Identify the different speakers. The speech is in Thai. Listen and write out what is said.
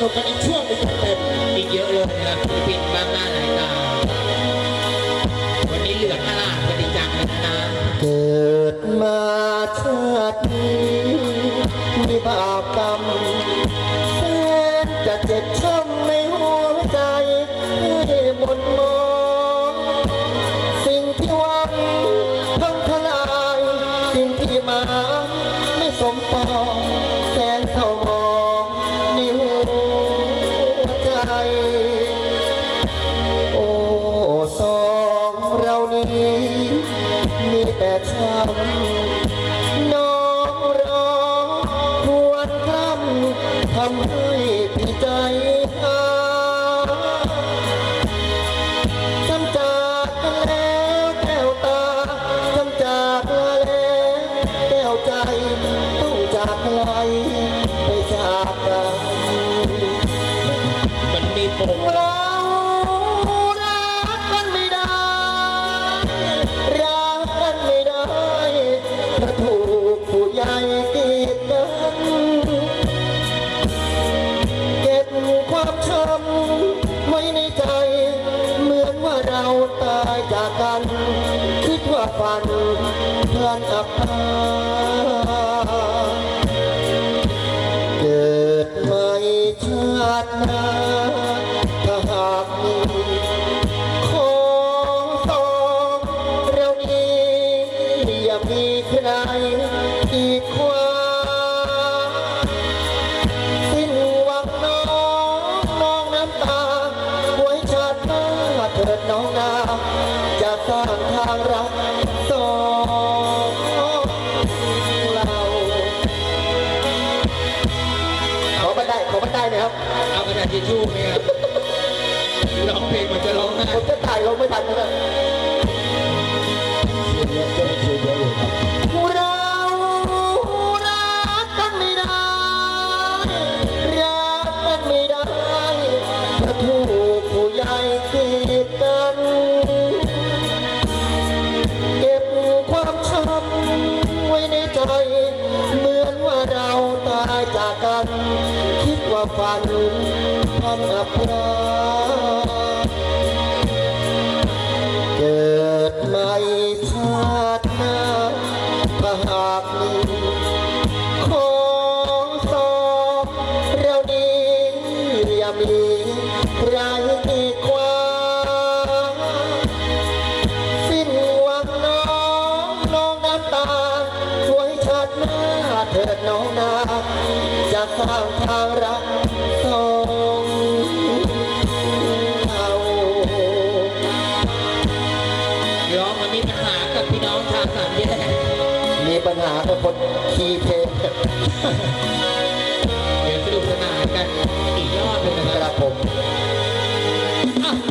Speaker 1: นุกกันอีกช่วงหนึงเต็ม
Speaker 2: อีกเยอะเลยนะครับศิลปินมากหน้าหลายตา วันนี้เหลือตลาดกันดีจังเลยนะ
Speaker 3: เกิดมาชาตินี้มีบาปกรรม ช้ำน้องร้องทวนคำทำให้พี่ใจหาจำจากกันแล้วแก้วตาจำจากแล้วแก้วใจต้องจากไปจ ฝันเพลินอับปางเกิดใหม่ชาติหน้าถ้าหากมีของสองเรานี้อย่ามีใครอีกคว้าสิ้นหวังน้องน้องน้ำตาหวยชาติหน้าเถิดน้องนาจะสร้างทางรัก ไดขอบันไดหน่อยครับ
Speaker 2: เอากระดาษทิชชู่ไหมครับร้องเพลงมันจะร้องไห้
Speaker 3: ผมจะถ่ายลงไม่ทันนะครับเรารักกันไม่ได้รักกันไม่ได้ถ้าถูกผู้ใหญ่กีดกัน เก็บความช้ำไว้ในใจ เหมือนว่าเราตายจากกันคิดว่า ฝันพันอับปราเกิดใหม่ชาติหน้าถ้าหากมีของสองเราดีอย่ามีใครกีดขวางสิ้นหวังน้องน้องน้ำตาช่วยชัดหน้าเถิดน้องนา จะสร้างทางรักสองเรา
Speaker 2: ร้องมันมีปัญหากับพี่น้องทางสามแยก
Speaker 3: มีปัญหากับคนขี่เพลง